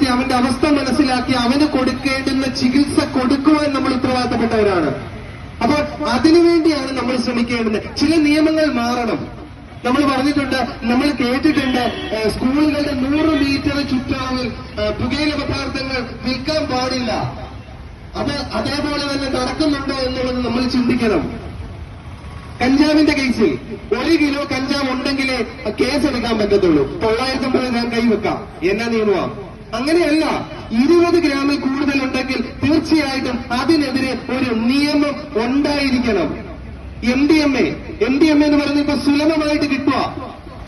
വിലയിരുത്തി അവന്റെ അവസ്ഥ മനസ്സിലാക്കി അവന് കൊടുക്കേണ്ടുന്ന ചികിത്സ കൊടുക്കുവാൻ നമ്മൾ ഉത്തരവാദിത്തപ്പെട്ടവരാണ്. അപ്പൊ അതിനുവേണ്ടിയാണ് നമ്മൾ ശ്രമിക്കേണ്ടത്. ചില നിയമങ്ങൾ മാറണം. നമ്മൾ പറഞ്ഞിട്ടുണ്ട് നമ്മൾ കേട്ടിട്ടുണ്ട് സ്കൂളുകളുടെ നൂറ് മീറ്റർ ചുറ്റളവിൽ പുകയില പദാർത്ഥങ്ങൾ വിൽക്കാൻ പാടില്ല. അത് അതേപോലെ തന്നെ നടക്കുന്നുണ്ടോ എന്നുള്ളത് നമ്മൾ ചിന്തിക്കണം. കഞ്ചാവിന്റെ കേസിൽ ഒരു കിലോ കഞ്ചാവ് ഉണ്ടെങ്കിലേ കേസ് എടുക്കാൻ പറ്റത്തുള്ളൂ. തൊള്ളായിരത്തി അമ്പത് ഞാൻ കൈവെക്കാം. എന്നാ നിയമമാ അങ്ങനെയല്ല ഇരുപത് ഗ്രാമിൽ കൂടുതൽ ഉണ്ടെങ്കിൽ തീർച്ചയായിട്ടും അതിനെതിരെ ഒരു നിയമം ഉണ്ടായിരിക്കണം. M D M A M D M എന്ന് പറയുന്നത് ഇപ്പൊ സുലഭമായിട്ട് കിട്ടുക.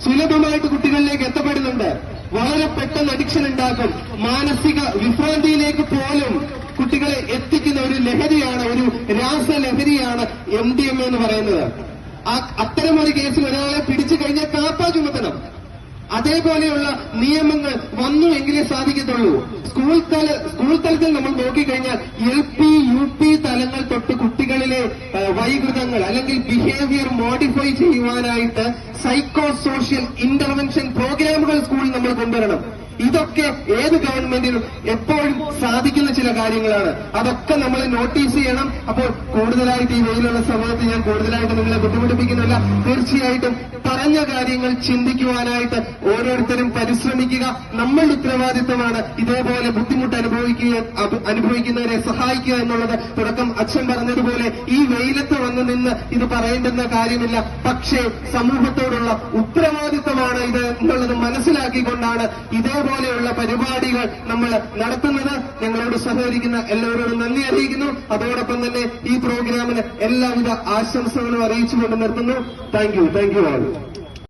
സുലഭമായിട്ട് കുട്ടികളിലേക്ക് എത്തപ്പെടുന്നുണ്ട്. വളരെ പെട്ടെന്ന് അഡിക്ഷൻ ഉണ്ടാക്കും. മാനസിക വിഭ്രാന്തിയിലേക്ക് പോലും കുട്ടികളെ എത്തിക്കുന്ന ഒരു ലഹരിയാണ് ഒരു രാസലഹരിയാണ് എം ഡി എം എന്ന് പറയുന്നത്. അത്തരം ഒരു കേസിൽ ഒരാളെ പിടിച്ചു കഴിഞ്ഞാൽ കാപ്പാ ചുമത്തണം. അതേപോലെയുള്ള നിയമങ്ങൾ വന്നു എങ്കിലേ സാധിക്കത്തുള്ളൂ. സ്കൂൾ തല സ്കൂൾ തലത്തിൽ നമ്മൾ നോക്കിക്കഴിഞ്ഞാൽ എൽ പി യു പി തലങ്ങൾ തൊട്ട് കുട്ടികളിലെ വൈകൃതങ്ങൾ അല്ലെങ്കിൽ ബിഹേവിയർ മോഡിഫൈ ചെയ്യുവാനായിട്ട് സൈക്കോ സോഷ്യൽ ഇന്റർവെൻഷൻ പ്രോഗ്രാമുകൾ സ്കൂളിൽ നമ്മൾ കൊണ്ടുവരണം. ഇതൊക്കെ ഏത് ഗവൺമെന്റിനും എപ്പോഴും സാധിക്കുന്ന ചില കാര്യങ്ങളാണ്. അതൊക്കെ നമ്മൾ നോട്ടീസ് ചെയ്യണം. അപ്പോൾ കൂടുതലായിട്ട് ഈ വെയിലുള്ള സമയത്ത് ഞാൻ കൂടുതലായിട്ട് നിങ്ങളെ ബുദ്ധിമുട്ടിപ്പിക്കുന്നില്ല. തീർച്ചയായിട്ടും പറഞ്ഞ കാര്യങ്ങൾ ചിന്തിക്കുവാനായിട്ട് ഓരോരുത്തരും പരിശ്രമിക്കുക. നമ്മളുടെ ഉത്തരവാദിത്തമാണ് ഇതേപോലെ ബുദ്ധിമുട്ട് അനുഭവിക്കുക അനുഭവിക്കുന്നവരെ സഹായിക്കുക എന്നുള്ളത്. തുടക്കം അച്ഛൻ പറഞ്ഞതുപോലെ ഈ വെയിലത്ത് വന്ന് നിന്ന് ഇത് പറയേണ്ടുന്ന കാര്യമില്ല. പക്ഷേ സമൂഹത്തോടുള്ള ഉത്തരവാദിത്തമാണ് ഇത് എന്നുള്ളത് മനസ്സിലാക്കിക്കൊണ്ടാണ് ഇതേപോലെയുള്ള പരിപാടികൾ നമ്മൾ നടത്തുന്നത്. ഞങ്ങളോട് സഹകരിക്കുന്ന എല്ലാവരോടും നന്ദി അറിയിക്കുന്നു. അതോടൊപ്പം തന്നെ ഈ പ്രോഗ്രാമിന് എല്ലാവിധ ആശംസകളും അറിയിച്ചുകൊണ്ട് നിർത്തുന്നു. Thank you thank you all